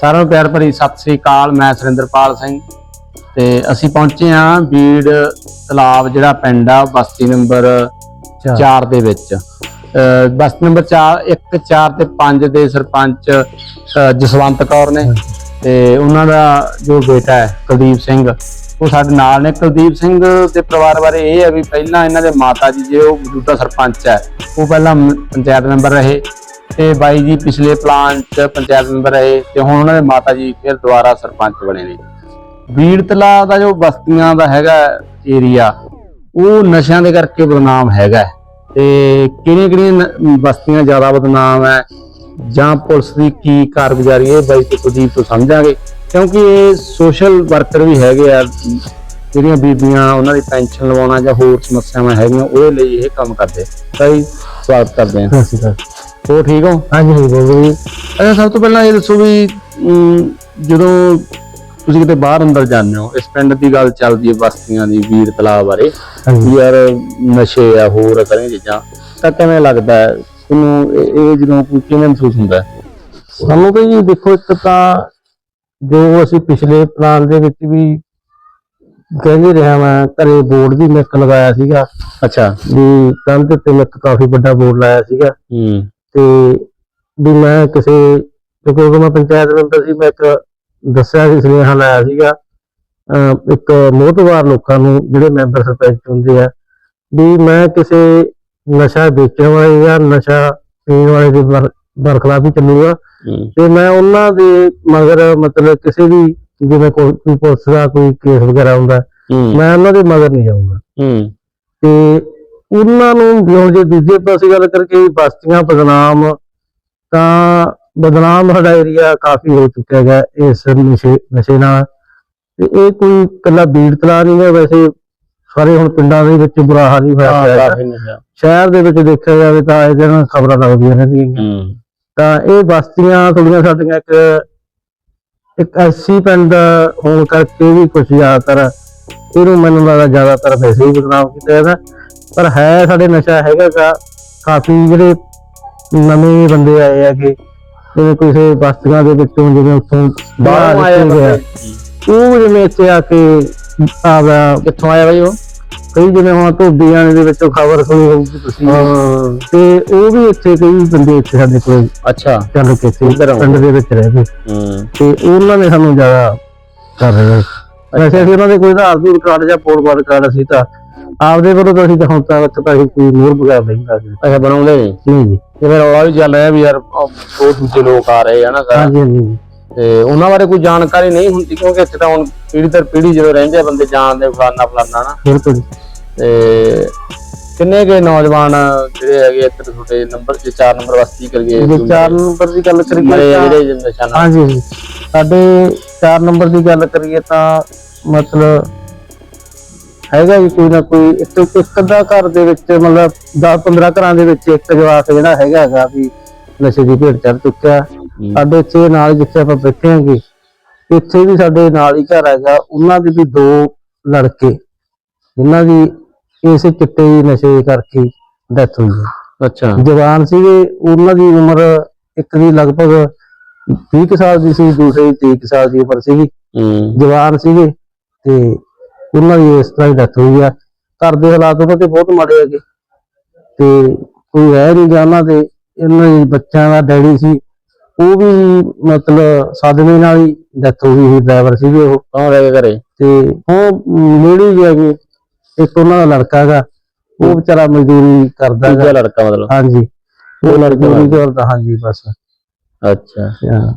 ਸਾਰਿਆਂ ਨੂੰ ਪਿਆਰ ਭਰੀ ਸਤਿ ਸ੍ਰੀ ਅਕਾਲ ਮੈਂ ਸੁਰਿੰਦਰਪਾਲ ਸਿੰਘ ਤੇ ਅਸੀਂ ਪਹੁੰਚੇ ਹਾਂ ਬੀੜ ਤਲਾਬ ਜਿਹੜਾ ਪਿੰਡ ਆ ਬਸਤੀ ਨੰਬਰ 4 ਦੇ ਵਿੱਚ। ਬਸਤੀ ਨੰਬਰ 4 1 4 ਤੇ 5 ਦੇ ਸਰਪੰਚ ਜਸਵੰਤ ਕੌਰ ਨੇ ਤੇ ਉਹਨਾਂ ਦਾ ਜੋ ਬੇਟਾ ਹੈ ਕੁਲਦੀਪ ਸਿੰਘ ਉਹ ਸਾਡੇ ਨਾਲ ਨੇ। ਕੁਲਦੀਪ ਸਿੰਘ ਦੇ ਪਰਿਵਾਰ ਬਾਰੇ ਇਹ ਹੈ ਵੀ ਪਹਿਲਾਂ ਇਹਨਾਂ ਦੇ ਮਾਤਾ ਜੀ ਜੇ ਉਹ ਮੌਜੂਦਾ ਸਰਪੰਚ ਹੈ ਉਹ ਪਹਿਲਾਂ ਪੰਚਾਇਤ ਮੈਂਬਰ ਰਹੇ। ਤੇ ਬਾਈ ਜੀ ਪਿਛਲੇ ਪਲਾਂਟ ਪੰਚਾਇਤ ਮੈਂਬਰ ਰਹੇ ਤੇ ਹੁਣ ਉਹਨਾਂ ਦੇ ਮਾਤਾ ਜੀ ਫਿਰ ਦੁਬਾਰਾ ਸਰਪੰਚ ਬਣੇ ਨੇ। ਬੀੜਤਲਾ ਦਾ ਜੋ ਬਸਤੀਆਂ ਦਾ ਹੈਗਾ ਏਰੀਆ ਉਹ ਨਸ਼ਿਆਂ ਦੇ ਕਰਕੇ ਬਦਨਾਮ ਹੈਗਾ ਹੈ। ਤੇ ਕਿਹੜੀਆਂ ਕਿਹੜੀਆਂ ਬਸਤੀਆਂ ਜ਼ਿਆਦਾ ਬਦਨਾਮ ਹੈ? ਜਾਂ ਪੁਲਿਸ ਦੀ ਕੀ ਕਾਰਗੁਜ਼ਾਰੀ ਹੈ? ਇਹ ਬਾਈ ਤੇ ਕੁਲਦੀਪ ਤੋਂ ਸਮਝਾਂਗੇ। ਕਿਉਂਕਿ ਇਹ ਸੋਸ਼ਲ ਵਰਕਰ ਵੀ ਹੈਗੇ ਆ, ਜਿਹੜੀਆਂ ਬੀਬੀਆਂ ਉਹਨਾਂ ਦੀ ਪੈਨਸ਼ਨ ਲਵਾਉਣਾ ਜਾਂ ਹੋਰ ਸਮੱਸਿਆਵਾਂ ਹੈਗੀਆਂ, ਉਹਦੇ ਲਈ ਇਹ ਕੰਮ ਕਰਦੇ। ਤਾਂ ਜੀ ਸਵਾਗਤ ਕਰਦੇ ਹਾਂ। ਸਤਿ ਸ਼੍ਰੀ ਅਕਾਲ। ਹੋਰ ਠੀਕ ਹੋ? ਹਾਂਜੀ ਹਾਂਜੀ ਬੋਲੋ ਜੀ ਅੱਛਾ ਸਭ ਤੋਂ ਪਹਿਲਾਂ ਇਹ ਦੱਸੋ ਵੀ ਅਮ, ਜਦੋਂ ਤੁਸੀਂ ਕਿਤੇ ਬਾਹਰ ਅੰਦਰ ਜਾਂਦੇ ਹੋ ਇਸ ਪਿੰਡ ਦੀ ਗੱਲ ਚੱਲਦੀ ਹੈ ਬਸਤੀਆਂ ਦੀ ਵੀਰ ਤਲਾਬ ਬਾਰੇ ਹਾਂਜੀ। ਵੀ ਯਾਰ ਨਸ਼ੇ ਆ ਹੋਰ ਕਰੇ ਚੀਜ਼ਾਂ ਤਾਂ ਕਿਵੇਂ ਲੱਗਦਾ ਹੈ? ਤੁਹਾਨੂੰ ਇਹ ਇਹ ਜਦੋਂ ਕੋਈ ਕਿਵੇਂ ਮਹਿਸੂਸ ਹੁੰਦਾ ਹੈ? ਸਾਨੂੰ ਤਾਂ ਜੀ ਦੇਖੋ ਇੱਕ ਤਾਂ ਜੋ ਅਸੀਂ ਪਿਛਲੇ ਪਲਾਨ ਦੇ ਵਿੱਚ ਵੀ ਕਹਿੰਦੇ ਰਿਹਾ ਮੈਂ ਘਰੇ ਬੋਰਡ ਵੀ ਮੈਂ ਇੱਕ ਲਗਾਇਆ ਸੀਗਾ। ਅੱਛਾ। ਵੀ ਕੰਧ ਤੇ ਮੈਂ ਇੱਕ ਕਾਫੀ ਵੱਡਾ ਬੋਰਡ ਲਾਇਆ ਸੀਗਾ। ਹੂੰ। ਤੇ ਵੀ ਮੈਂ ਕਿਸੇ ਕਿਉਂਕਿ ਮੈਂ ਪੰਚਾਇਤ ਮੈਂਬਰ ਸੀ ਮੈਂ ਇੱਕ ਦੱਸਿਆ ਸੀ ਸੁਨੇਹਾ ਲਾਇਆ ਸੀਗਾ ਇੱਕ ਮੋਹਤਵਾਰ ਲੋਕਾਂ ਨੂੰ ਜਿਹੜੇ ਮੈਂਬਰ ਸਰਪੰਚ ਹੁੰਦੇ ਆ ਵੀ ਮੈਂ ਕਿਸੇ ਨਸ਼ਾ ਵੇਚਣ ਵਾਲੇ ਜਾਂ ਨਸ਼ਾ ਪੀਣ ਵਾਲੇ ਦੇ ਬਰ- ਬਰਖਲਾਫ ਚੱਲੂਗਾ। ਤੇ ਮੈਂ ਉਹਨਾਂ ਦੇ ਮਗਰ ਮਤਲਬ ਕਿਸੇ ਵੀ ਜਿਵੇਂ ਕੋਈ ਪੁਲਿਸ ਦਾ ਕੋਈ ਕੇਸ ਵਗੈਰਾ ਹੁੰਦਾ ਮੈਂ ਉਹਨਾਂ ਦੇ ਮਗਰ ਨਹੀਂ ਜਾਊਂਗਾ। ਤੇ ਉਹਨਾਂ ਨੂੰ ਜਿਉਂ ਜੇ ਦੂਜੇ ਪਾਸੇ ਗੱਲ ਕਰਕੇ ਵੀ ਬਸਤੀਆਂ ਬਦਨਾਮ ਤਾਂ ਬਦਨਾਮ ਸਾਡਾ ਏਰੀਆ ਕਾਫੀ ਹੋ ਚੁੱਕਿਆ ਹੈਗਾ ਇਸ ਨਸ਼ੇ ਨਸ਼ੇ ਨਾਲ। ਤੇ ਇਹ ਕੋਈ ਇਕੱਲਾ ਬੀੜ ਤਲਾ ਨਹੀਂ ਹੈ ਵੈਸੇ ਸਾਰੇ ਹੁਣ ਪਿੰਡਾਂ ਦੇ ਵਿੱਚ ਬੁਰਾ ਹਾਲ ਹੀ ਹੋਇਆ ਹਾਂ ਪਿਆ ਨਸ਼ਾ। ਸ਼ਹਿਰ ਦੇ ਵਿੱਚ ਦੇਖਿਆ ਜਾਵੇ ਤਾਂ ਇਹ ਦਿਨ ਖਬਰਾਂ ਲੱਗਦੀਆਂ ਰਹਿੰਦੀਆਂ ਹੂੰ। ਤਾਂ ਇਹ ਬਸਤੀਆਂ ਥੋੜੀਆਂ ਸਾਡੀਆਂ ਇੱਕ ਇੱਕ ਐਸੀ ਪਿੰਡ ਹੋਣ ਕਰਕੇ ਵੀ ਕੁਝ ਜ਼ਿਆਦਾਤਰ ਇਹਨੂੰ ਮੈਨੂੰ ਲੱਗਦਾ ਜ਼ਿਆਦਾਤਰ ਵੈਸੇ ਹੀ ਬਦਨਾਮ ਕੀਤਾ ਜਾਂਦਾ। ਪਰ ਹੈ ਸਾਡੇ ਨਸ਼ਾ ਹੈਗਾ ਗਾ। ਕਾਫੀ ਜਿਹੜੇ ਨਵੇਂ ਬੰਦੇ ਆਏ ਹੈਗੇ ਜਿਵੇਂ ਕਿਸੇ ਬਸਤੀਆਂ ਦੇ ਵਿੱਚੋਂ ਜਿਵੇਂ ਉੱਥੋਂ ਬਾਹਰੋਂ ਆਏ ਬੰਦੇ। ਉਹ ਜਿਵੇਂ ਇੱਥੇ ਆ ਕੇ ਆਦਾ ਕਿੱਥੋਂ ਆਇਆ ਬਾਈ ਉਹ? ਕਈ ਜਿਵੇਂ ਹੁਣ ਧੋਬੀਆਂ ਦੇ ਵਿੱਚੋਂ ਖਬਰ ਸੁਣੀ ਹੋਊਗੀ ਤੁਸੀਂ। ਤੇ ਉਹ ਵੀ ਇੱਥੇ ਕਈ ਬੰਦੇ ਇੱਥੇ ਸਾਡੇ ਕੋਲ ਅੱਛਾ। ਚੱਲ ਕੇ ਆਉਂਦੇ। ਪਿੰਡ ਦੇ ਵਿੱਚ ਰਹਿ ਗਏ। ਤੇ ਉਹਨਾਂ ਨੇ ਸਾਨੂੰ ਜ਼ਿਆਦਾ ਕਰ ਰਹੇ ਵੈਸੇ ਅਸੀਂ ਉਹਨਾਂ ਦੇ ਕੋਈ ਆਧਾਰ ਕਾਰਡ ਜਾਂ ਪੋਰਟ ਕਾਰਡ ਕਾਰਡ ਸੀ ਤਾਂ ਆਪਦੇ ਵੱਲੋਂ ਤਾਂ ਅਸੀਂ ਤਾਂ ਹੁਣ ਤੱਕ ਤਾਂ ਅਸੀਂ ਕੋਈ ਮੋਰ ਬਗੈਰ ਨਹੀਂ ਕਰਦੇ ਅੱਛਾ ਬਣਾਉਂਦੇ ਨਹੀਂ? ਨਹੀਂ ਜੀ। ਤੇ ਫਿਰ ਰੌਲਾ ਵੀ ਚੱਲ ਰਿਹਾ ਵੀ ਯਾਰ ਉਹ ਬਹੁਤ ਦੂਜੇ ਲੋਕ ਆ ਰਹੇ ਆ ਨਾ ਸਾਰਾ। ਹਾਂਜੀ ਹਾਂਜੀ। ਤੇ ਉਹਨਾਂ ਬਾਰੇ ਕੋਈ ਜਾਣਕਾਰੀ ਨਹੀਂ ਹੁੰਦੀ ਕਿਉਂਕਿ ਇੱਥੇ ਤਾਂ ਹੁਣ ਪੀੜ੍ਹੀ ਦਰ ਪੀੜ੍ਹੀ ਜਦੋਂ ਰਹਿੰਦੇ ਆ ਬੰਦੇ ਜਾਣਦੇ ਫਲਾਨਾ ਫਲਾਨਾ ਨਾ। ਬਿਲਕੁਲ। ਤੇ ਕਿੰਨੇ ਕੇ ਨੌਜਵਾਨ ਜਿਹੜੇ ਹੈਗੇ ਇੱਥੇ ਤੁਹਾਡੇ ਨੰਬਰ 'ਚ 4 ਨੰਬਰ ਵਸਤੀ ਕਰੀਏ ਜੇ 4 ਨੰਬਰ ਦੀ ਗੱਲ ਕਰੀਏ ਤਾਂ ਜਿਹੜੇ ਨਿਸ਼ਾਨਾ ਹਾਂਜੀ ਹਾਂਜੀ। ਸਾਡੇ 4 ਨੰਬਰ ਦੀ ਗੱਲ ਕਰੀਏ ਤਾਂ ਮਤਲਬ ਹੈਗਾ ਜੀ ਕੋਈ ਨਾ ਕੋਈ ਇੱਕ ਇੱਕ ਅੱਧਾ ਘਰ ਦੇ ਵਿੱਚ ਮਤਲਬ 10 15 ਘਰਾਂ ਦੇ ਵਿੱਚ ਇੱਕ ਜਵਾਕ ਜਿਹੜਾ ਹੈਗਾ ਹੈਗਾ ਵੀ ਨਸ਼ੇ ਦੀ ਭੇਟ ਚੜ ਚੁੱਕਿਆ। ਸਾਡੇ ਇੱਥੇ ਨਾਲ ਜਿੱਥੇ ਆਪਾਂ ਬੈਠੇ ਹਾਂਗੇ ਇੱਥੇ ਵੀ ਸਾਡੇ ਨਾਲ ਹੀ ਘਰ ਹੈਗਾ ਉਹਨਾਂ ਦੇ ਵੀ ਦੋ ਲੜਕੇ ਜਿਨ੍ਹਾਂ ਦੀ ਇਸੇ ਚਿੱਟੇ ਨਸ਼ੇ ਕਰਕੇ ਡੈਥ ਹੋਈ ਅੱਛਾ। ਜਵਾਨ ਸੀਗੇ ਉਹਨਾਂ ਦੀ ਉਮਰ ਇੱਕ ਦੀ ਲਗਭਗ 30 ਕੁ ਸਾਲ ਦੀ ਸੀ ਦੂਸਰੇ ਦੀ 30 ਕੁ ਸਾਲ ਦੀ ਉਮਰ ਸੀਗੀ। ਜਵਾਨ ਸੀਗੇ ਤੇ ਉਹਨਾਂ ਦੀ ਇਸ ਤਰ੍ਹਾਂ ਹੀ ਡੈਥ ਹੋਈ ਆ। ਘਰ ਦੇ ਹਾਲਾਤ ਉਹਨਾਂ ਦੇ ਬਹੁਤ ਮਾੜੇ ਹੈਗੇ। ਤੇ ਕੋਈ ਰਹਿ ਨਹੀਂ ਗਿਆ ਉਹਨਾਂ ਦੇ ਇਹਨਾਂ ਦੇ ਬੱਚਿਆਂ ਦਾ ਡੈਡੀ ਸੀ ਉਹ ਵੀ ਮਤਲਬ ਸਾਧਨੇ ਨਾਲ ਹੀ ਡੈਥ ਹੋ ਗਈ ਸੀ ਡਰਾਈਵਰ ਸੀਗੇ ਉਹ। ਕੌਣ ਰਹਿ ਗਿਆ ਘਰੇ? ਤੇ ਉਹ ਨੇੜੇ ਹੀ ਹੈਗੇ ਇੱਕ ਉਹਨਾਂ ਦਾ ਲੜਕਾ ਹੈਗਾ ਉਹ ਵਿਚਾਰਾ ਮਜ਼ਦੂਰੀ ਕਰਦਾ ਦੂਜਾ ਹੈਗਾ ਲੜਕਾ ਮਤਲਬ? ਹਾਂਜੀ। ਉਹ ਉਹ ਲੜਕਾ ਮਜ਼ਦੂਰੀ ਕਰਦਾ ਹਾਂਜੀ ਬਸ। ਅੱਛਾ। ਹਾਂ।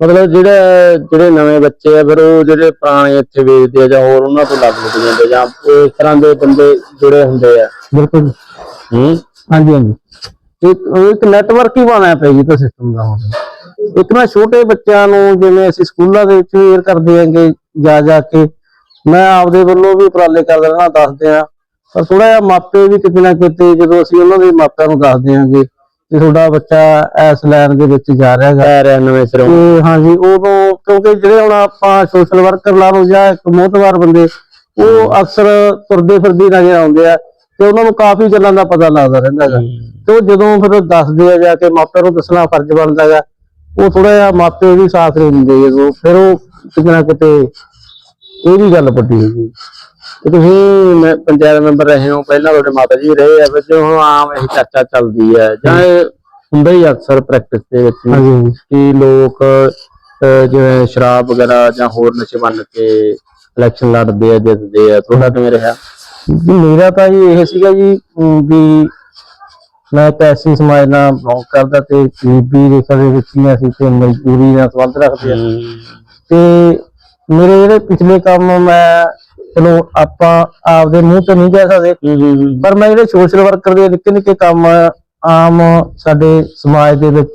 ਮਤਲਬ ਜਿਹੜੇ ਜਿਹੜੇ ਨਵੇਂ ਬੱਚੇ ਆ ਫਿਰ ਉਹ ਜਿਹੜੇ ਪੁਰਾਣੇ ਇੱਥੇ ਵੇਚਦੇ ਆ ਜਾਂ ਹੋਰ ਉਹਨਾਂ ਤੋਂ ਲੱਗ ਲੁੱਟ ਜਾਂਦੇ ਜਾਂ ਇਸ ਤਰ੍ਹਾਂ ਦੇ ਬੰਦੇ ਜੁੜੇ ਹੁੰਦੇ ਆ। ਬਿਲਕੁਲ। ਹੂੰ? ਹਾਂਜੀ ਹਾਂਜੀ। ਇੱਕ ਇੱਕ ਨੈਟਵਰਕ ਹੀ ਬਣਾਇਆ ਪਿਆ ਜੀ ਤਾਂ ਸਿਸਟਮ ਦਾ ਹੁਣ। ਇੱਕ ਨਾ ਛੋਟੇ ਬੱਚਿਆਂ ਨੂੰ ਜਿਵੇਂ ਅਸੀਂ ਸਕੂਲਾਂ ਦੇ ਵਿੱਚ ਵੇਅਰ ਕਰਦੇ ਆਂਗੇ ਜਾ ਜਾ ਕੇ ਮੈਂ ਆਪਦੇ ਵੱਲੋਂ ਵੀ ਉਪਰਾਲੇ ਕਰ ਰਹਿਣਾ ਦੱਸਦੇ ਆ। ਪਰ ਥੋੜਾ ਜਿਹਾ ਮਾਪੇ ਵੀ ਕਿਤੇ ਨਾ ਕਿਤੇ ਜਦੋਂ ਅਸੀਂ ਉਹਨਾਂ ਦੇ ਮਾਪਿਆਂ ਨੂੰ ਦੱਸਦੇ ਆਂਗੇ ਕਿ ਤੁਹਾਡਾ ਬੱਚਾ ਇਸ ਲਾਈਨ ਦੇ ਵਿੱਚ ਜਾ ਰਿਹਾ ਹੈਗਾ। ਰਿਹਾ ਨਵੇਂ ਸਿਰੋਂ। ਤੇ ਹਾਂਜੀ ਉਦੋਂ ਕਿਉਂਕਿ ਜਿਹੜੇ ਹੁਣ ਆਪਾਂ ਸੋਸ਼ਲ ਵਰਕਰ ਲਾ ਲਓ ਜਾਂ ਇੱਕ ਮੋਹਤਵਾਰ ਬੰਦੇ ਉਹ ਅਕਸਰ ਤੁਰਦੇ ਫਿਰਦੇ ਨਜ਼ਰ ਆਉਂਦੇ ਆ ਤੇ ਉਹਨਾਂ ਨੂੰ ਕਾਫੀ ਗੱਲਾਂ ਦਾ ਪਤਾ ਲੱਗਦਾ ਰਹਿੰਦਾ ਹੈਗਾ। ਤੇ ਉਹ ਜਦੋਂ ਫਿਰ ਦੱਸਦੇ ਆ ਜਾ ਕੇ ਮਾਪਿਆਂ ਨੂੰ ਦੱਸਣਾ ਫਰਜ਼ ਬਣਦਾ ਹੈਗਾ ਉਹ ਥੋੜਾ ਜਿਹਾ ਮਾਪੇ ਵੀ ਸਾਥ ਨਹੀਂ ਦਿੰਦੇ ਜਦੋਂ ਫਿਰ ਉਹ ਕਿਤੇ ਨਾ ਕਿਤੇ ਇਹ ਵੀ ਗੱਲ ਵੱਡੀ ਹੈਗੀ। ਤੇ ਤੁਸੀਂ ਮੈਂ ਪੰਚਾਇਤ ਮੈਂਬਰ ਰਹੇ ਹੋ ਪਹਿਲਾਂ ਤੁਹਾਡੇ ਮਾਤਾ ਜੀ ਰਹੇ ਆ ਵਿੱਚ ਹੁਣ ਆਮ ਇਹ ਚਰਚਾ ਚੱਲਦੀ ਹੈ ਜਾਂ ਇਹ ਹੁੰਦਾ ਹੀ ਅਕਸਰ ਪ੍ਰੈਕਟਿਸ ਦੇ ਵਿੱਚ ਕਿ ਲੋਕ ਅਹ, ਜਿਵੇਂ ਸ਼ਰਾਬ ਵਗੈਰਾ ਜਾਂ ਹੋਰ ਨਸ਼ੇ ਬੰਨ ਕੇ ਇਲੈਕਸ਼ਨ ਲੜਦੇ ਆ ਜਿੱਤਦੇ ਆ ਤੁਹਾਡਾ ਕਿਵੇਂ ਰਿਹਾ? ਜੀ ਮੇਰਾ ਤਾਂ ਜੀ ਇਹ ਸੀਗਾ ਜੀ ਅਮ, ਵੀ ਮੈਂ ਐਸੀ ਸਮਾਜ ਨਾਲ ਬਿਲੋਂਗ ਕਰਦਾ ਤੇ ਗਰੀਬੀ ਰੇਖਾ ਦੇ ਵਿੱਚ ਹੀ ਅਸੀਂ ਤੇ ਮਜ਼ਦੂਰੀ ਨਾਲ ਸੰਬੰਧ ਰੱਖਦੇ ਆ। ਤੇ ਮੇਰੇ ਜਿਹੜੇ ਪਿਛਲੇ ਕੰਮ ਮੈਂ ਚਲੋ ਆਪਾਂ ਆਪਦੇ ਮੂੰਹ ਤੋਂ ਨਹੀਂ ਕਹਿ ਸਕਦੇ। ਪਰ ਮੈਂ ਜਿਹੜੇ ਸੋਸ਼ਲ ਵਰਕਰ ਦੇ ਨਿੱਕੇ ਨਿੱਕੇ ਕੰਮ ਆਮ ਸਾਡੇ ਸਮਾਜ ਦੇ ਵਿੱਚ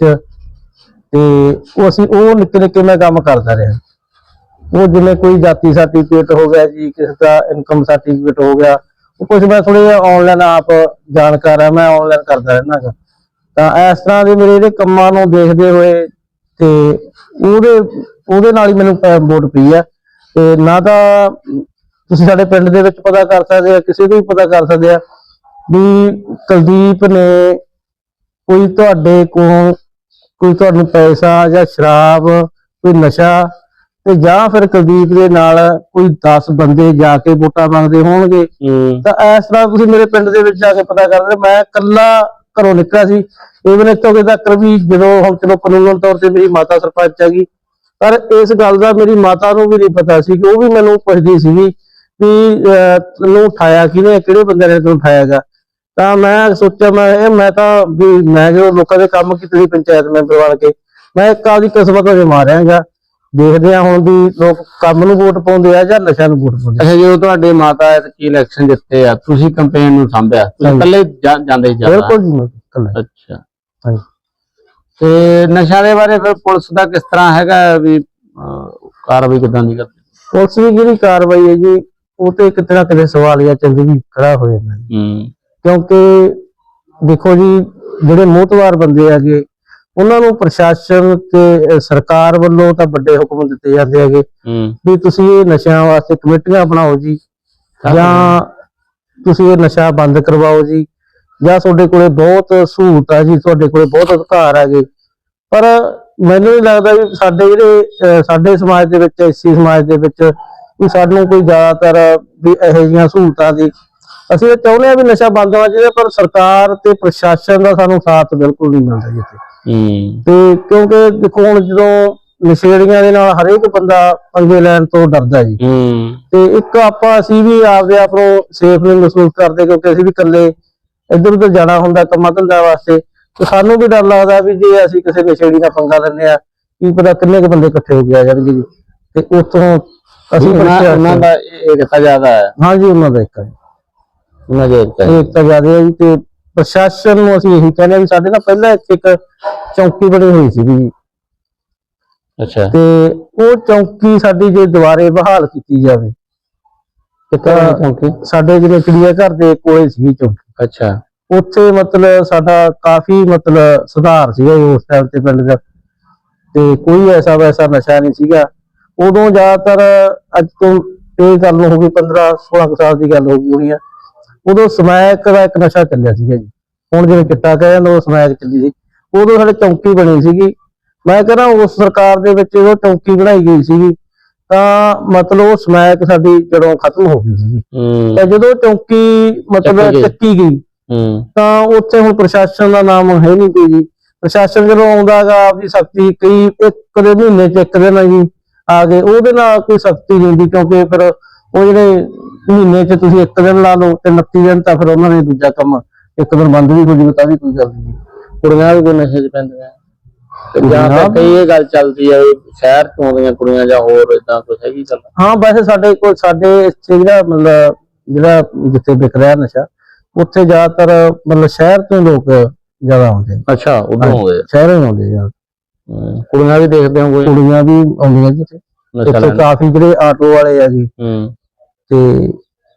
ਤੇ ਉਹ ਅਸੀਂ ਉਹ ਨਿੱਕੇ ਨਿੱਕੇ ਮੈਂ ਕੰਮ ਕਰਦਾ ਰਿਹਾ। ਉਹ ਜਿਵੇਂ ਕੋਈ ਜਾਤੀ ਸਰਟੀਫਿਕੇਟ ਹੋ ਗਿਆ ਜੀ ਕਿਸੇ ਦਾ ਇਨਕਮ ਸਰਟੀਫਿਕੇਟ ਹੋ ਗਿਆ ਉਹ ਕੁਝ ਮੈਂ ਥੋੜੇ ਆਨਲਾਈਨ ਆਪ ਜਾਣਕਾਰ ਆ ਮੈਂ ਆਨਲਾਈਨ ਕਰਦਾ ਰਹਿਣਾ ਗਾ। ਤਾਂ ਇਸ ਤਰ੍ਹਾਂ ਦੇ ਮੇਰੇ ਜਿਹੜੇ ਕੰਮਾਂ ਨੂੰ ਦੇਖਦੇ ਹੋਏ ਤੇ ਉਹਦੇ ਉਹਦੇ ਨਾਲ ਹੀ ਮੈਨੂੰ ਵੋਟ ਪਈ ਆ। ਤੇ ਨਾ ਤਾਂ ਤੁਸੀਂ ਸਾਡੇ ਪਿੰਡ ਦੇ ਵਿੱਚ ਪਤਾ ਕਰ ਸਕਦੇ ਆ ਕਿਸੇ ਤੋਂ ਵੀ ਪਤਾ ਕਰ ਸਕਦੇ ਆ ਵੀ ਕੁਲਦੀਪ ਨੇ ਕੋਈ ਤੁਹਾਡੇ ਕੋਲ ਕੋਈ ਤੁਹਾਨੂੰ ਪੈਸਾ ਜਾਂ ਸ਼ਰਾਬ ਕੋਈ ਨਸ਼ਾ ਤੇ ਜਾਂ ਫਿਰ ਕੁਲਦੀਪ ਦੇ ਨਾਲ ਕੋਈ 10 ਬੰਦੇ ਜਾ ਕੇ ਵੋਟਾਂ ਮੰਗਦੇ ਹੋਣਗੇ। ਤਾਂ ਇਸ ਤਰ੍ਹਾਂ ਤੁਸੀਂ ਮੇਰੇ ਪਿੰਡ ਦੇ ਵਿੱਚ ਜਾ ਕੇ ਪਤਾ ਕਰਦੇ ਮੈਂ ਇਕੱਲਾ ਘਰੋਂ ਨਿਕਲਿਆ ਸੀ। ਇਵਨ ਇੱਥੋਂ ਕਿ ਤੱਕ ਵੀ ਜਦੋਂ ਹੁਣ ਚਲੋ ਕਾਨੂੰਨ ਤੌਰ ਤੇ ਮੇਰੀ ਮਾਤਾ ਸਰਪੰਚ ਹੈਗੀ ਪਰ ਇਸ ਗੱਲ ਦਾ ਮੇਰੀ ਮਾਤਾ ਨੂੰ ਵੀ ਨਹੀਂ ਪਤਾ ਸੀ ਕਿ ਉਹ ਵੀ ਮੈਨੂੰ ਪੁੱਛਦੀ ਸੀਗੀ ਵੀ ਤੈਨੂੰ ਉਠਾਇਆ ਕਿਹਨੇ ਕਿਹੜੇ ਬੰਦੇ ਨੇ ਤੈਨੂੰ ਉਠਾਇਆਗਾ ਤਾਂ ਮੈਂ ਸੋਚਿਆ ਮੈਂ ਇਹ ਮੈਂ ਤਾਂ ਵੀ ਮੈਂ ਜਦੋਂ ਲੋਕਾਂ ਦੇ ਕੰਮ ਕੀਤੇ ਸੀ ਪੰਚਾਇਤ ਮੈਂਬਰ ਬਣ ਕੇ ਮੈਂ ਇੱਕ ਆਪਦੀ ਕਿਸਮਤ ਅਜੇ ਮਾਰਿਆਗਾ ਦੇਖਦੇ ਆ ਹੁਣ ਵੀ ਲੋਕ ਕੰਮ ਨੂੰ ਵੋਟ ਪਾਉਂਦੇ ਆ ਜਾਂ ਨਸ਼ਿਆਂ ਨੂੰ ਵੋਟ ਪਾਉਂਦੇ ਆ। ਅੱਛਾ ਜਦੋਂ ਤੁਹਾਡੇ ਮਾਤਾ ਐਤਕੀ ਇਲੈਕਸ਼ਨ ਜਿੱਤੇ ਆ ਤੁਸੀਂ ਕੰਪੇਨ ਨੂੰ ਸੰਭਿਆ? ਤੁਸੀਂ। ਇਕੱਲੇ ਜਾ- ਜਾਂਦੇ ਸੀ ਜ਼ਿਆਦਾ? ਬਿਲਕੁਲ ਜੀ ਇਕੱਲਾ। ਅੱਛਾ। ਹਾਂਜੀ। ਤੇ ਨਸ਼ਾ ਦੇ ਬਾਰੇ ਫਿਰ ਪੁਲਿਸ ਦਾ ਕਿਸ ਤਰ੍ਹਾਂ ਹੈਗਾ ਵੀ ਕਾਰਵਾਈ ਕਿਦਾਂ ਦੀ ਕਰਦੇ ਪੁਲਿਸ ਦੀ ਜਿਹੜੀ ਕਾਰਵਾਈ ਹੈ ਜੀ ਉਹ ਤੇ ਕਿਤੇ ਨਾ ਕਿਤੇ ਸਵਾਲੀਆ ਚੰਦ ਵੀ ਖੜਾ ਹੋ ਜਾਂਦਾ ਹੈ। ਹੂੰ। ਕਿਉਂਕਿ ਦੇਖੋ ਜੀ ਜਿਹੜੇ ਮੋਹਤਵਾਰ ਬੰਦੇ ਹੈਗੇ ਉਹਨਾਂ ਨੂੰ ਪ੍ਰਸ਼ਾਸਨ ਤੇ ਅਹ, ਸਰਕਾਰ ਵੱਲੋਂ ਤਾਂ ਵੱਡੇ ਹੁਕਮ ਦਿੱਤੇ ਜਾਂਦੇ ਹੈਗੇ। ਹੂੰ। ਵੀ ਤੁਸੀਂ ਇਹ ਨਸ਼ਿਆਂ ਵਾਸਤੇ ਕਮੇਟੀਆਂ ਬਣਾਓ ਜੀ ਜਾਂ ਤੁਸੀਂ ਇਹ ਨਸ਼ਾ ਬੰਦ ਕਰਵਾਓ ਜੀ ਜਾਂ ਤੁਹਾਡੇ ਕੋਲੇ ਬਹੁਤ ਸਹੂਲਤ ਆ ਜੀ ਤੁਹਾਡੇ ਕੋਲੇ ਬਹੁਤ ਅਧਿਕਾਰ ਹੈਗੇ। ਪਰ ਮੈਨੂੰ ਨਹੀਂ ਲੱਗਦਾ ਵੀ ਸਾਡੇ ਜਿਹੜੇ ਅਹ, ਸਾਡੇ ਸਮਾਜ ਦੇ ਵਿੱਚ ਐਸੀ ਸਮਾਜ ਦੇ ਵਿੱਚ ਵੀ ਸਾਨੂੰ ਕੋਈ ਜ਼ਿਆਦਾਤਰ ਵੀ ਇਹੋ ਜਿਹੀਆਂ ਸਹੂਲਤਾਂ ਦੀ। ਅਸੀਂ ਇਹ ਚਾਹੁੰਦੇ ਆ ਵੀ ਨਸ਼ਾ ਬੰਦ ਹੋਣਾ ਚਾਹੀਦਾ ਪਰ ਸਰਕਾਰ ਤੇ ਪ੍ਰਸ਼ਾਸਨ ਦਾ ਸਾਨੂੰ ਸਾਥ ਬਿਲਕੁਲ ਨਹੀਂ ਮਿਲਦਾ ਜੀ ਇੱਥੇ। ਹੂੰ। ਤੇ ਕਿਉਂਕਿ ਦੇਖੋ ਹੁਣ ਜਦੋਂ ਨਸ਼ੇੜੀਆਂ ਦੇ ਨਾਲ ਹਰੇਕ ਬੰਦਾ ਪੰਗੇ ਲੈਣ ਤੋਂ ਡਰਦਾ ਜੀ। ਹੂੰ। ਤੇ ਇੱਕ ਆਪਾਂ ਅਸੀਂ ਵੀ ਆਪਦੇ ਆਪ ਨੂੰ ਸੇਫ ਨਹੀਂ ਮਹਿਸੂਸ ਕਰਦੇ ਕਿਉਂਕਿ ਅਸੀਂ ਵੀ ਇਕੱਲੇ ਇੱਧਰ ਉੱਧਰ ਜਾਣਾ ਹੁੰਦਾ ਕੰਮਾਂ ਧੰਦਾ ਵਾਸਤੇ ਤੇ ਸਾਨੂੰ ਵੀ ਡਰ ਲੱਗਦਾ ਵੀ ਜੇ ਅਸੀਂ ਕਿਸੇ ਨਸ਼ੇੜੀ ਨਾਲ ਪੰਗਾ ਲੈਂਦੇ ਆ ਕੀ ਪਤਾ ਕਿੰਨੇ ਕੁ ਬੰਦੇ ਇਕੱਠੇ ਹੋ ਕੇ ਆ ਜਾਣਗੇ ਜੀ। ਤੇ ਉੱਥੋਂ ਅਸੀਂ ਉਹਨਾਂ ਉਹਨਾਂ ਦਾ ਇਹ ਏਕਤਾ ਜ਼ਿਆਦਾ ਹੈ। ਹਾਂਜੀ ਉਹਨਾਂ ਦਾ ਇੱਕ ਹੈ। ਉਹਨਾਂ ਦੀ ਏਕਤਾ ਹੈ। ਇੱਕ ਜ਼ਿਆਦਾ ਹੈ ਜੀ ਤੇ ਪ੍ਰਸ਼ਾਸਨ ਨੂੰ ਅਸੀਂ ਇਹੀ ਕਹਿੰਦੇ ਵੀ ਸਾਡੇ ਨਾਲ ਪਹਿਲਾਂ ਇੱਥੇ ਇੱਕ ਚੌਂਕੀ ਬਣੀ ਹੋਈ ਸੀਗੀ ਜੀ ਅੱਛਾ। ਤੇ ਉਹ ਚੌਂਕੀ ਸਾਡੀ ਜੇ ਦੁਬਾਰੇ ਬਹਾਲ ਕੀਤੀ ਜਾਵੇ ਕਿੱਥੇ ਤਾਂ ਚੌਂਕੀ? ਸਾਡੇ ਜਿਹੜੇ ਚਿੜੀਆ ਘਰ ਦੇ ਕੋਲੇ ਸੀ ਚੌਂਕੀ। ਅੱਛਾ। ਉੱਥੇ ਮਤਲਬ ਸਾਡਾ ਕਾਫੀ ਮਤਲਬ ਸੁਧਾਰ ਸੀਗਾ ਉਸ ਟਾਈਮ ਤੇ ਪਿੰਡ ਦਾ। ਤੇ ਕੋਈ ਐਸਾ ਵੈਸਾ ਨਸ਼ਾ ਨਹੀਂ ਸੀਗਾ। ਉਦੋਂ ਜ਼ਿਆਦਾਤਰ ਅੱਜ ਤੋਂ ਇਹ ਗੱਲ ਹੋ ਗਈ 15 16 ਕੁ ਸਾਲ ਦੀ ਗੱਲ ਹੋ ਗਈ ਹੋਣੀ ਆ। ਉਦੋਂ ਸਮੈਕ ਦਾ ਇੱਕ ਨਸ਼ਾ ਚੱਲਿਆ ਸੀਗਾ ਜੀ। ਹੁਣ ਜਿਵੇਂ ਚਿੱਟਾ ਕਹਿ ਜਾਂਦਾ ਉਹ ਸਮੈਕ ਚੱਲੀ ਸੀ। ਉਦੋਂ ਸਾਡੇ ਚੌਂਕੀ ਬਣੀ ਸੀਗੀ। ਮੈਂ ਕਹਿੰਦਾ ਉਸ ਸਰਕਾਰ ਦੇ ਵਿੱਚ ਜਦੋਂ ਚੌਂਕੀ ਬਣਾਈ ਗਈ ਸੀਗੀ ਤਾਂ ਮਤਲਬ ਉਹ ਸਮੈਕ ਸਾਡੀ ਜੜੋਂ ਖਤਮ ਹੋ ਗਈ ਸੀਗੀ। ਤੇ ਜਦੋਂ ਚੌਂਕੀ ਮਤਲਬ। ਚੱਕੀ ਗਈ। ਤਾਂ ਉੱਥੇ ਹੁਣ ਪ੍ਰਸ਼ਾਸਨ ਦਾ ਨਾਮ ਹੈ ਨਹੀਂ ਕੋਈ ਜੀ। ਪ੍ਰਸ਼ਾਸਨ ਜਦੋਂ ਆਉਂਦਾਗਾ ਆਪਦੀ ਸਖਤੀ ਕਈ ਇੱਕ ਦੇ ਮਹੀਨੇ ਚ ਇੱਕ ਦਿਨ ਜੀ। ਆ ਗਏ ਉਹਦੇ ਨਾਲ ਕੋਈ ਸਖਤੀ ਨਹੀਂ ਹੁੰਦੀ ਕਿਉਂਕਿ ਫਿਰ ਉਹ ਜਿਹੜੇ ਮਹੀਨੇ ਚ ਤੁਸੀਂ ਇੱਕ ਦਿਨ ਲਾ ਲਓ ਤੇ 29 ਦਿਨ ਤਾਂ ਫਿਰ ਉਹਨਾਂ ਨੇ ਦੂਜਾ ਕੰਮ ਇੱਕ ਦਿਨ ਬੰਦ ਵੀ ਹੋ ਜਾਵੇ ਤਾਂ ਵੀ ਕੋਈ ਗੱਲ ਨਹੀਂ। ਕੁੜੀਆਂ ਵੀ ਕੋਈ ਨਸ਼ੇ 'ਚ ਪੈਂਦੀਆਂ। ਜਾਂ ਤਾਂ ਕਈ ਇਹ ਗੱਲ ਚੱਲਦੀ ਹੈ ਸ਼ਹਿਰ ਤੋਂ ਆਉਂਦੀਆਂ ਕੁੜੀਆਂ ਜਾਂ ਹੋਰ ਇਦਾਂ ਕੁਝ ਹੈਗੀ ਗੱਲ ਹਾਂ ਵੈਸੇ ਸਾਡੇ ਕੋਲ ਸਾਡੇ ਇੱਥੇ ਜਿਹੜਾ ਮਤਲਬ ਜਿਹੜਾ ਜਿੱਥੇ ਵਿਕ ਰਿਹਾ ਨਸ਼ਾ ਉੱਥੇ ਜ਼ਿਆਦਾਤਰ ਮਤਲਬ ਸ਼ਹਿਰ ਤੋਂ ਲੋਕ ਜ਼ਿਆਦਾ ਆਉਂਦੇ ਅੱਛਾ ਉਦੋਂ ਆਉਂਦੇ। ਸ਼ਹਿਰੋਂ ਆਉਂਦੇ ਜ਼ਿਆਦਾ ਹੂੰ, ਕੁੜੀਆਂ ਵੀ ਦੇਖਦੇ ਹੋ ਕੋਈ ਕੁੜੀਆਂ ਵੀ ਆਉਂਦੀਆਂ ਜੀ ਇੱਥੇ। ਨਸ਼ਾ ਇੱਥੇ ਲੈਣ। ਕਾਫੀ ਜਿਹੜੇ ਆਟੋ ਵਾਲੇ ਹੈਗੇ ਹੂੰ। ਤੇ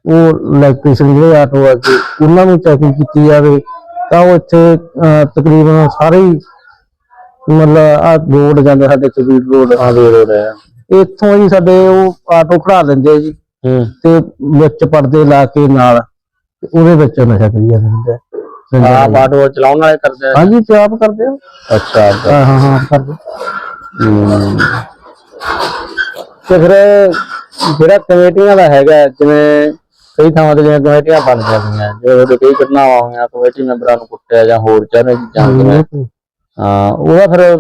ਉਹ ਇਲੈਕਟ੍ਰੀਸ਼ੀਅਨ ਜਿਹੜੇ ਆਟੋ ਆ ਕੇ ਉਹਨਾਂ ਨੂੰ ਚੈਕਿੰਗ ਕੀਤੀ ਜਾਵੇ ਤਾਂ ਉਹ ਇੱਥੇ ਅਹ, ਤਕਰੀਬਨ ਸਾਰੇ ਹੀ ਮਤਲਬ ਆ ਰੋਡ ਜਾਂਦੇ ਸਾਡੇ ਸਪੀਡ ਰੋਡ। ਆ ਦੇ ਰੋਡ ਹੈ। ਇੱਥੋਂ ਜੀ ਸਾਡੇ ਉਹ ਆਟੋ ਖੜਾ ਲੈਂਦੇ ਆ ਜੀ। ਹੂੰ। ਤੇ ਵਿੱਚ ਪਰਦੇ ਲਾ ਕੇ ਨਾਲ ਤੇ ਉਹਦੇ ਵਿੱਚ ਨਸ਼ਾ ਕਰੀ ਜਾਂਦੇ ਹੁੰਦੇ ਆ। ਆਪ ਆਟੋ ਚਲਾਉਣ ਵਾਲੇ ਕਰਦੇ ਆ। ਹਾਂਜੀ ਤੇ ਆਪ ਕਰਦੇ ਆ। ਅੱਛਾ ਅੱਛਾ। ਹਾਂ ਹਾਂ ਹਾਂ ਕਰਦੇ ਹਮ। ਤੇ ਫਿਰ ਜਿਹੜਾ ਕਮੇਟੀਆਂ ਦਾ ਹੈਗਾ ਜਿਵੇਂ ਕਈ ਥਾਵਾਂ ਤੇ ਜਿਵੇਂ ਕਮੇਟੀਆਂ ਬਣ ਜਾਂਦੀਆਂ ਜਿਵੇਂ ਉਹਦੇ ਕਈ ਘਟਨਾਵਾਂ ਹੋਈਆਂ ਕਮੇਟੀ ਮੈਂਬਰਾਂ ਨੂੰ ਕੁੱਟਿਆ ਜਾਂ ਹੋਰ ਚਾਹੇ ਜਾਂ ਕਿਵੇਂ ਹਾਂ ਉਹਦਾ ਫਿਰ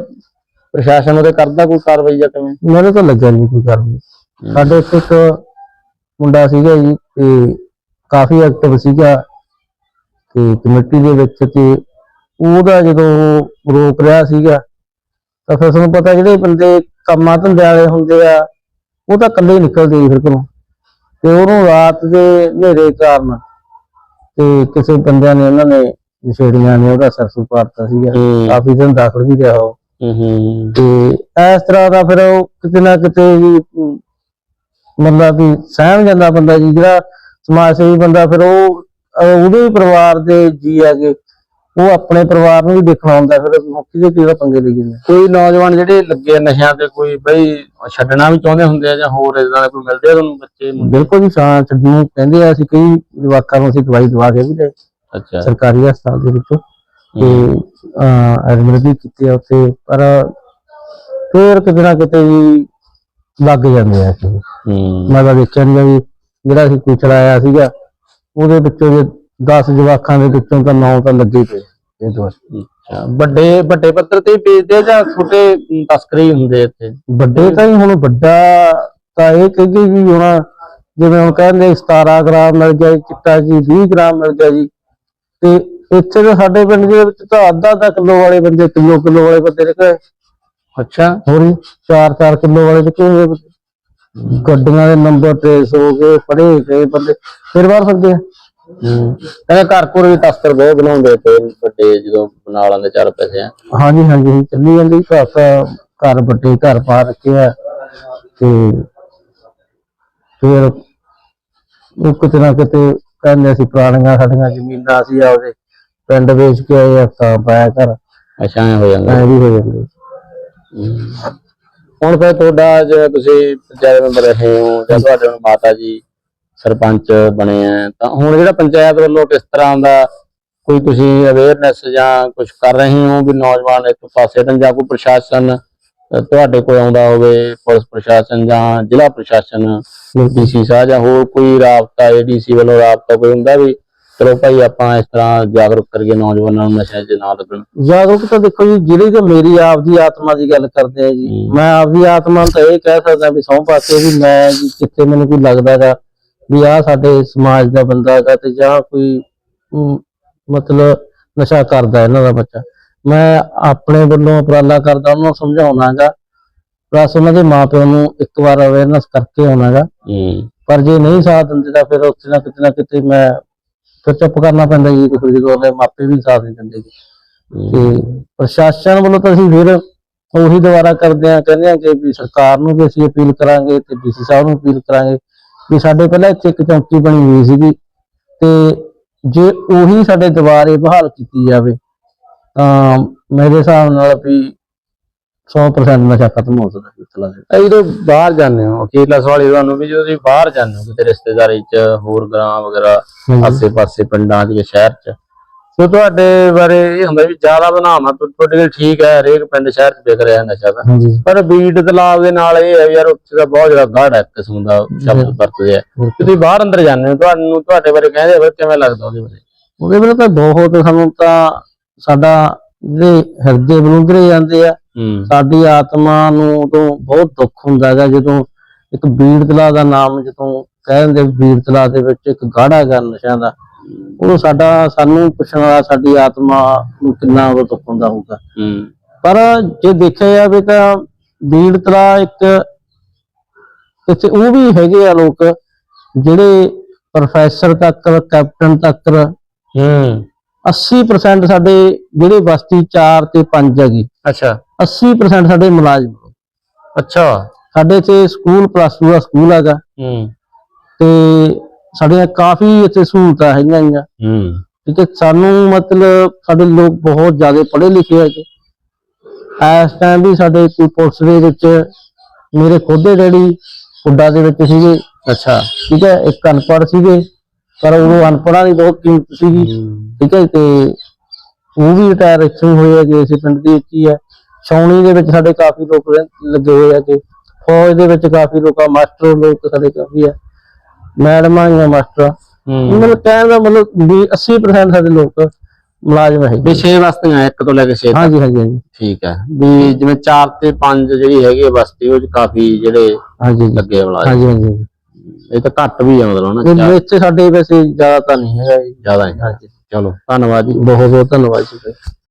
ਪ੍ਰਸ਼ਾਸਨ ਉਹਦੇ ਕਰਦਾ ਕੋਈ ਕਾਰਵਾਈ ਜਾਂ ਕਿਵੇਂ? ਮੇਰੇ ਤੋਂ ਲੱਗਿਆ ਨਹੀਂ ਕੋਈ ਕਰਨੀ ਸਾਡੇ ਇੱਥੇ ਇੱਕ ਮੁੰਡਾ ਸੀਗਾ ਜੀ ਤੇ ਕਾਫੀ ਐਕਟਿਵ ਸੀਗਾ। ਤੇ ਕਮੇਟੀ ਦੇ ਵਿੱਚ ਤੇ ਉਹਦਾ ਜਦੋਂ ਉਹ ਰੋਕ ਰਿਹਾ ਸੀਗਾ ਤਾਂ ਫਿਰ ਤੁਹਾਨੂੰ ਪਤਾ ਜਿਹੜੇ ਬੰਦੇ ਕੰਮਾਂ ਧੰਦੇ ਵਾਲੇ ਹੁੰਦੇ ਆ ਉਹ ਤਾਂ ਇਕੱਲੇ ਹੀ ਨਿਕਲਦੇ ਜੀ ਫਿਰ ਘਰੋਂ। ਤੇ ਉਹਨੂੰ ਰਾਤ ਦੇ ਹਨੇਰੇ ਕਾਰਨ ਤੇ ਕਿਸੇ ਬੰਦਿਆਂ ਨੇ ਉਹਨਾਂ ਨੇ ਨਸ਼ੇੜੀਆਂ ਨੇ ਉਹਦਾ ਸਰਸੂ ਪਾੜਤਾ ਸੀਗਾ। ਹੂੰ। ਕਾਫੀ ਦਿਨ ਦਾਖਲ ਵੀ ਰਿਹਾ ਉਹ। ਹੂੰ ਤੇ ਇਸ ਤਰ੍ਹਾਂ ਦਾ ਫਿਰ ਉਹ ਕਿਤੇ ਨਾ ਕਿਤੇ ਵੀ ਮਤਲਬ ਵੀ ਸਹਿਮ ਜਾਂਦਾ ਬੰਦਾ ਜੀ ਜਿਹੜਾ ਸਮਾਜ ਸੇਵੀ ਬੰਦਾ ਫਿਰ ਉਹ ਉਹਦੇ ਪਰਿਵਾਰ ਦੇ ਜੀ ਆਗੇ ਉਹ ਆਪਣੇ ਪਰਿਵਾਰ ਨੂੰ ਵੀ ਦੇਖਣਾ ਹੁੰਦਾ ਫਿਰ ਮੁੱਕੀ ਦੇ ਕਿਹੜਾ ਪੰਗੇ ਲਈ ਜਾਂਦੇ? ਕੋਈ ਨੌਜਵਾਨ ਜਿਹੜੇ ਲੱਗੇ ਆ ਨਸ਼ਿਆਂ ਤੇ ਕੋਈ ਬਈ ਛੱਡਣਾ ਵੀ ਚਾਹੁੰਦੇ ਹੁੰਦੇ ਆ ਜਾਂ ਹੋਰ ਇਦਾਂ ਦੇ ਕੋਈ ਮਿਲਦੇ ਆ ਤੁਹਾਨੂੰ ਬੱਚੇ? ਬਿਲਕੁਲ ਜੀ ਸਾਂ ਛੱਡਣ ਕਹਿੰਦੇ ਆ ਅਸੀਂ ਕਈ ਜਵਾਕਾਂ ਨੂੰ ਅਸੀਂ ਦਵਾਈ ਦਵਾ ਕੇ ਵੀ ਲਏ ਅੱਛਾ। ਸਰਕਾਰੀ ਹਸਪਤਾਲ ਦੇ ਵਿੱਚੋਂ। ਤੇ ਐਡਮਿਟ ਵੀ ਕੀਤੇ ਆ ਉੱਥੇ ਪਰ ਫਿਰ ਕਿਤੇ ਨਾ ਕਿਤੇ ਵੀ ਲੱਗ ਜਾਂਦੇ ਆ ਹੂੰ। ਮੈਂ ਤਾਂ ਦੇਖਿਆ ਨਹੀਂ ਵੀ ਜਿਹੜਾ ਅਸੀਂ ਕੋਈ ਚਲਾਇਆ ਸੀਗਾ ਉਹਦੇ ਵਿੱਚੋਂ ਜੇ 10 ਜਵਾਕਾਂ ਦੇ ਵਿੱਚੋਂ ਤਾਂ 9 ਤਾਂ ਲੱਗੇ ਪਏ ਇਹ ਦੋ ਅੱਛਾ ਵੱਡੇ ਵੱਡੇ ਪੱਤਰ ਤੇ ਵੀ ਵੇਚਦੇ ਆ ਜਾਂ ਛੋਟੇ ਤਸਕਰੀ ਹੁੰਦੇ ਇੱਥੇ? ਵੱਡੇ ਤਾਂ ਹੀ ਹੁਣ ਵੱਡਾ ਤਾਂ ਇਹ ਕਹੇਗੀ ਜੀ ਹੁਣ ਜਿਵੇਂ ਹੁਣ ਕਹਿੰਦੇ 17 ਗ੍ਰਾਮ ਮਿਲ ਗਿਆ ਜੀ ਚਿੱਟਾ ਜੀ 20 ਗ੍ਰਾਮ ਮਿਲ ਗਿਆ ਜੀ। ਤੇ ਇੱਥੇ ਤਾਂ ਸਾਡੇ ਪਿੰਡ ਦੇ ਵਿੱਚ ਤਾਂ ਅੱਧਾ ਅੱਧਾ ਕਿਲੋ ਵਾਲੇ ਬੰਦੇ ਕਿਲੋ ਕਿਲੋ ਵਾਲੇ ਬੰਦੇ ਨਿਕਲੇ ਅੱਛਾ। ਹੋਰ 4-4 ਕਿਲੋ ਵਾਲੇ ਨਿਕਲੇ। ਗੱਡੀਆਂ ਦੇ ਨੰਬਰ ਟ੍ਰੇਸ ਹੋ ਗਏ ਪੜੇ ਗਏ ਬੰਦੇ ਫਿਰ ਬਾਹਰ ਸਕਦੇ ਆ। ਹੂੰ। ਕਹਿੰਦੇ ਘਰ ਕੋਲ ਵੀ ਤਸਕਰ ਬਹੁਤ ਬਣਾਉਂਦੇ ਤੇ ਵੱਡੇ ਜਦੋਂ ਬਣਾ ਲੈਂਦੇ ਚਾਰ ਪੈਸੇ ਆ। ਹਾਂਜੀ ਹਾਂਜੀ ਚੱਲੀ ਜਾਂਦੀ ਘਰ ਤਾਂ ਘਰ ਵੱਡੇ ਘਰ ਪਾ ਰੱਖੇ ਆ ਤੇ ਫਿਰ ਉਹ ਕਿਤੇ ਨਾ ਕਿਤੇ ਕਹਿੰਦੇ ਅਸੀਂ ਪੁਰਾਣੀਆਂ ਸਾਡੀਆਂ ਜ਼ਮੀਨਾਂ ਸੀ ਆਪਦੇ ਪਿੰਡ ਵੇਚ ਕੇ ਆਏ ਆ ਤਾਂ ਪਾਇਆ ਘਰ। ਅੱਛਾ ਹੋ ਜਾਂਦਾ। ਐ ਵੀ ਹੋ ਜਾਂਦੇ। ਹੁਣ ਫਿਰ ਤੁਹਾਡਾ ਜਿਵੇਂ ਤੁਸੀਂ ਪੰਚਾਇਤ ਮੈਂਬਰ ਰਹੇ ਹੋ ਜਾਂ ਤੁਹਾਡੇ ਹੁਣ ਮਾਤਾ ਜੀ ਸਰਪੰਚ ਬਣੇ ਆ, ਤਾਂ ਹੁਣ ਜਿਹੜਾ ਪੰਚਾਇਤ ਵੱਲੋਂ ਕਿਸ ਤਰ੍ਹਾਂ ਦਾ ਕੋਈ ਤੁਸੀਂ ਅਵੇਅਰਨੈਸ ਜਾਂ ਕੁਝ ਕਰ ਰਹੇ ਹੋ ਵੀ ਨੌਜਵਾਨ ਇੱਕ ਪਾਸੇ ਹਟਣ ਜਾਂ ਕੋਈ ਪ੍ਰਸ਼ਾਸਨ ਤੁਹਾਡੇ ਕੋਲ ਆਉਂਦਾ ਹੋਵੇ, ਪੁਲਿਸ ਪ੍ਰਸ਼ਾਸਨ ਜਾਂ ਜ਼ਿਲ੍ਹਾ ਪ੍ਰਸ਼ਾਸਨ, ਡੀਸੀ ਸਾਹਿਬ ਜਾਂ ਹੋਰ ਕੋਈ ਰਾਬਤਾ, ਏਡੀਸੀ ਵੱਲੋਂ ਰਾਬਤਾ ਕੋਈ ਹੁੰਦਾ ਵੀ ਚਲੋ ਭਾਈ ਆਪਾਂ ਇਸ ਤਰ੍ਹਾਂ ਜਾਗਰੂਕ ਕਰੀਏ ਨੌਜਵਾਨਾਂ ਨੂੰ ਨਸ਼ਿਆਂ 'ਚ ਨਾ ਲੱਗਣ ਜਾਗਰੂਕ ਤਾਂ ਦੇਖੋ ਜੀ ਜਿਹੜੀ ਕਿ ਮੇਰੀ ਆਪਦੀ ਆਤਮਾ ਦੀ ਗੱਲ ਕਰਦੇ ਆ ਜੀ। ਹੂੰ। ਮੈਂ ਆਪਦੀ ਆਤਮਾ ਨੂੰ ਤਾਂ ਇਹ ਕਹਿ ਸਕਦਾ ਵੀ ਸੌਂ ਪਾਸੇ ਵੀ ਮੈਂ ਜੀ ਜਿੱਥੇ ਮੈਨੂੰ ਕੋਈ ਲੱਗਦਾਗਾ ਵੀ ਆ ਸਾਡੇ ਸਮਾਜ ਦਾ ਬੰਦਾ ਹੈਗਾ ਤੇ ਜਾਂ ਕੋਈ ਅਮ, ਮਤਲਬ ਨਸ਼ਾ ਕਰਦਾ ਇਹਨਾਂ ਦਾ ਬੱਚਾ। ਮੈਂ ਆਪਣੇ ਵੱਲੋਂ ਉਪਰਾਲਾ ਕਰਦਾ ਉਹਨਾਂ ਨੂੰ ਸਮਝਾਉਣਾਗਾ ਪਲੱਸ ਉਹਨਾਂ ਦੇ ਮਾਪਿਆਂ ਨੂੰ ਇੱਕ ਵਾਰ ਅਵੇਅਰਨੈਸ ਕਰਕੇ ਆਉਣਾਗਾ ਹੂੰ। ਪਰ ਜੇ ਨਹੀਂ ਸਾਥ ਦਿੰਦੇ ਤਾਂ ਫਿਰ ਉੱਥੇ ਨਾ ਕਿਤੇ ਨਾ ਕਿਤੇ ਮੈਂ ਫਿਰ ਚੁੱਪ ਕਰਨਾ ਪੈਂਦਾ ਜੀ ਦੇਖੋ ਜਦੋਂ ਉਹਦੇ ਮਾਪੇ ਵੀ ਸਾਥ ਨਹੀਂ ਦਿੰਦੇ ਜੀ। ਤੇ ਪ੍ਰਸ਼ਾਸਨ ਵੱਲੋਂ ਤਾਂ ਅਸੀਂ ਫਿਰ ਉਹੀ ਦੁਬਾਰਾ ਕਰਦੇ ਆ ਕਹਿੰਦੇ ਆ ਕਿ ਵੀ ਸਰਕਾਰ ਨੂੰ ਵੀ ਅਸੀਂ ਅਪੀਲ ਕਰਾਂਗੇ ਤੇ ਡੀਸੀ ਸਾਹਿਬ ਨੂੰ ਅਪੀਲ ਕਰਾਂਗੇ ਵੀ ਸਾਡੇ ਪਹਿਲਾਂ ਇੱਥੇ ਇੱਕ ਚੌਂਕੀ ਬਣੀ ਹੋਈ ਸੀਗੀ ਤੇ ਜੇ ਉਹੀ ਸਾਡੇ ਦੁਬਾਰੇ ਬਹਾਲ ਕੀਤੀ ਜਾਵੇ ਤਾਂ ਮੇਰੇ ਹਿਸਾਬ ਨਾਲ ਵੀ 100% ਨਸ਼ਾ ਖਤਮ ਹੋ ਸਕਦਾ ਹੈ ਇਤਲਾ ਦੇ। ਅਸੀਂ ਜਦੋਂ ਬਾਹਰ ਜਾਂਦੇ ਹੋ ਅਖੀਰਲਾ ਸਵਾਲ ਇਹ ਤੁਹਾਨੂੰ ਵੀ ਜਦੋਂ ਤੁਸੀਂ ਬਾਹਰ ਜਾਂਦੇ ਹੋ ਕਿਤੇ ਰਿਸ਼ਤੇਦਾਰੀ 'ਚ ਹੋਰ ਗ੍ਰਾਂ ਵਗੈਰਾ ਆਸੇ-ਪਾਸੇ ਪਿੰਡਾਂ 'ਚ ਜਾਂ ਸ਼ਹਿਰ 'ਚ ਸੋ ਤੁਹਾਡੇ ਬਾਰੇ ਇਹ ਹੁੰਦਾ ਵੀ ਜ਼ਿਆਦਾ ਬਣਾਵਾ ਤੁਹਾਡੇ ਲਈ ਠੀਕ ਹੈ ਹਰੇਕ ਪਿੰਡ ਸ਼ਹਿਰ 'ਚ ਵਿਕ ਰਿਹਾ ਨਸ਼ਾ ਤਾਂ। ਪਰ ਬੀੜ ਤਲਾਬ ਦੇ ਨਾਲ ਇਹ ਹੈ ਯਾਰ ਉੱਥੇ ਦਾ ਬਹੁਤ ਜ਼ਿਆਦਾ ਗਾੜ ਹੈ ਕਿਸਮ ਦਾ ਸ਼ਬਦ ਵਰਤਦੇ ਆ। ਤੁਸੀਂ ਬਾਹਰ ਅੰਦਰ ਜਾਂਦੇ ਹੋ ਤੁਹਾਨੂੰ ਤੁਹਾਡੇ ਬਾਰੇ ਕਹਿੰਦੇ ਫਿਰ ਕਿਵੇਂ ਲੱਗਦਾ ਉਹਦੇ ਬਾਰੇ? ਉਹਦੇ ਵੇਲੇ ਤਾਂ ਬਹੁਤ ਸਾਨੂੰ ਤਾਂ ਸਾਡਾ ਜਿਹੜੇ ਹਿਰਦੇ ਬਲੂੰਦਰੇ ਜਾਂਦੇ ਆ ਸਾਡੀ ਆਤਮਾ ਨੂੰ ਉਦੋਂ ਬਹੁਤ ਦੁੱਖ ਹੁੰਦਾ ਹੈਗਾ ਜਦੋਂ ਇੱਕ ਬੀੜ ਤਲਾ ਦਾ ਨਾਮ ਜਦੋਂ ਕਹਿੰਦੇ ਬੀੜ ਤਲਾ ਦੇ ਵਿੱਚ ਇੱਕ ਗਾੜਾ ਹੈਗਾ ਨਸ਼ਿਆਂ ਦਾ ਉਦੋਂ ਸਾਡਾ ਸਾਨੂੰ ਪੁੱਛਣ ਵਾਲਾ ਸਾਡੀ ਆਤਮਾ ਨੂੰ ਕਿੰਨਾ ਉਦੋਂ ਦੁੱਖ ਹੁੰਦਾ ਹੋਊਗਾ। ਪਰ ਜੇ ਦੇਖਿਆ ਜਾਵੇ ਤਾਂ ਬੀੜ ਤਲਾ ਇੱਕ ਇੱਥੇ ਉਹ ਵੀ ਹੈਗੇ ਆ ਲੋਕ ਜਿਹੜੇ ਪ੍ਰੋਫੈਸਰ ਤੱਕ ਕੈਪਟਨ ਤੱਕ ਹੂੰ। 80% ਸਾਡੇ ਜਿਹੜੇ ਬਸਤੀ 4 ਤੇ 5 ਹੈਗੀ। ਅੱਛਾ। 80% ਸਾਡੇ ਮੁਲਾਜ਼ਮ ਅੱਛਾ। ਸਾਡੇ ਇੱਥੇ ਸਕੂਲ ਪਲੱਸ 2 ਦਾ ਸਕੂਲ ਹੈਗਾ। ਹੂੰ। ਤੇ ਸਾਡੀਆਂ ਕਾਫੀ ਇੱਥੇ ਸਹੂਲਤਾਂ ਹੈਗੀਆਂ ਗੀਆਂ ਹੂੰ। ਠੀਕ ਹੈ ਸਾਨੂੰ ਮਤਲਬ ਸਾਡੇ ਲੋਕ ਬਹੁਤ ਜ਼ਿਆਦਾ ਪੜ੍ਹੇ ਲਿਖੇ ਹੈਗੇ। ਇਸ ਟਾਈਮ ਵੀ ਸਾਡੇ ਕੋਈ ਪੁਲਿਸ ਦੇ ਵਿੱਚ ਮੇਰੇ ਖੁਦ ਦੇ ਡੈਡੀ ਕੁੱਡਾ ਦੇ ਵਿੱਚ ਸੀਗੇ। ਅੱਛਾ। ਠੀਕ ਹੈ ਇੱਕ ਅਨਪੜ੍ਹ ਸੀਗੇ ਪਰ ਉਹ ਅਨਪੜ੍ਹਾਂ ਦੀ ਬਹੁਤ ਕੀਮਤ ਸੀਗੀ। ਠੀਕ ਹੈ ਤੇ ਉਹ ਵੀ ਰਿਟਾਇਰ ਇੱਥੋਂ ਹੋਏ ਆ ਜੇ ਇਸੇ ਪਿੰਡ ਦੇ ਵਿੱਚ ਹੀ ਹੈ। ਛਾਉਣੀ ਦੇ ਵਿੱਚ ਸਾਡੇ ਕਾਫੀ ਲੋਕ ਰਹਿ- ਲੱਗੇ ਹੋਏ ਆ ਕਿ ਫੌਜ ਦੇ ਵਿੱਚ ਕਾਫੀ ਲੋਕ ਮਾਸਟਰ ਲੋਕ ਸਾਡੇ ਕਾਫੀ ਆ। ਮੈਡਮਾਂ ਜਾਂ ਮਾਸਟਰ। ਹੂੰ। ਮਤਲਬ ਕਹਿਣ ਦਾ ਮਤਲਬ ਵੀ 80% ਸਾਡੇ ਲੋਕ ਮੁਲਾਜ਼ਮ ਹੈ ਵੀ 6 ਬਸਤੀਆਂ ਇੱਕ ਤੋਂ ਲੈ ਕੇ 6 ਹਾਂਜੀ ਹਾਂਜੀ ਹਾਂਜੀ। ਠੀਕ ਹੈ ਵੀ ਜਿਵੇਂ 4 ਤੇ 5 ਜਿਹੜੀ ਹੈਗੀ ਬਸਤੀ ਉਹ 'ਚ ਕਾਫੀ ਜਿਹੜੇ ਹਾਂਜੀ ਹਾਂਜੀ। ਲੱਗੇ ਵਾਲਾ ਹਾਂਜੀ ਹਾਂਜੀ ਇਹ ਤਾਂ ਘੱਟ ਵੀ ਆ ਮਤਲਬ ਨਾ ਚਾਰ- ਵਿੱਚ ਸਾਡੇ ਵੈਸੇ ਜ਼ਿਆਦਾ ਤਾਂ ਨਹੀਂ ਹੈਗਾ ਜੀ। ਜ਼ਿਆਦਾ ਹੈ ਹਾਂਜੀ। ਚਲੋ ਧੰਨਵਾਦ ਜੀ। ਬਹੁਤ ਬਹੁਤ ਧੰਨਵਾਦ ਜੀ।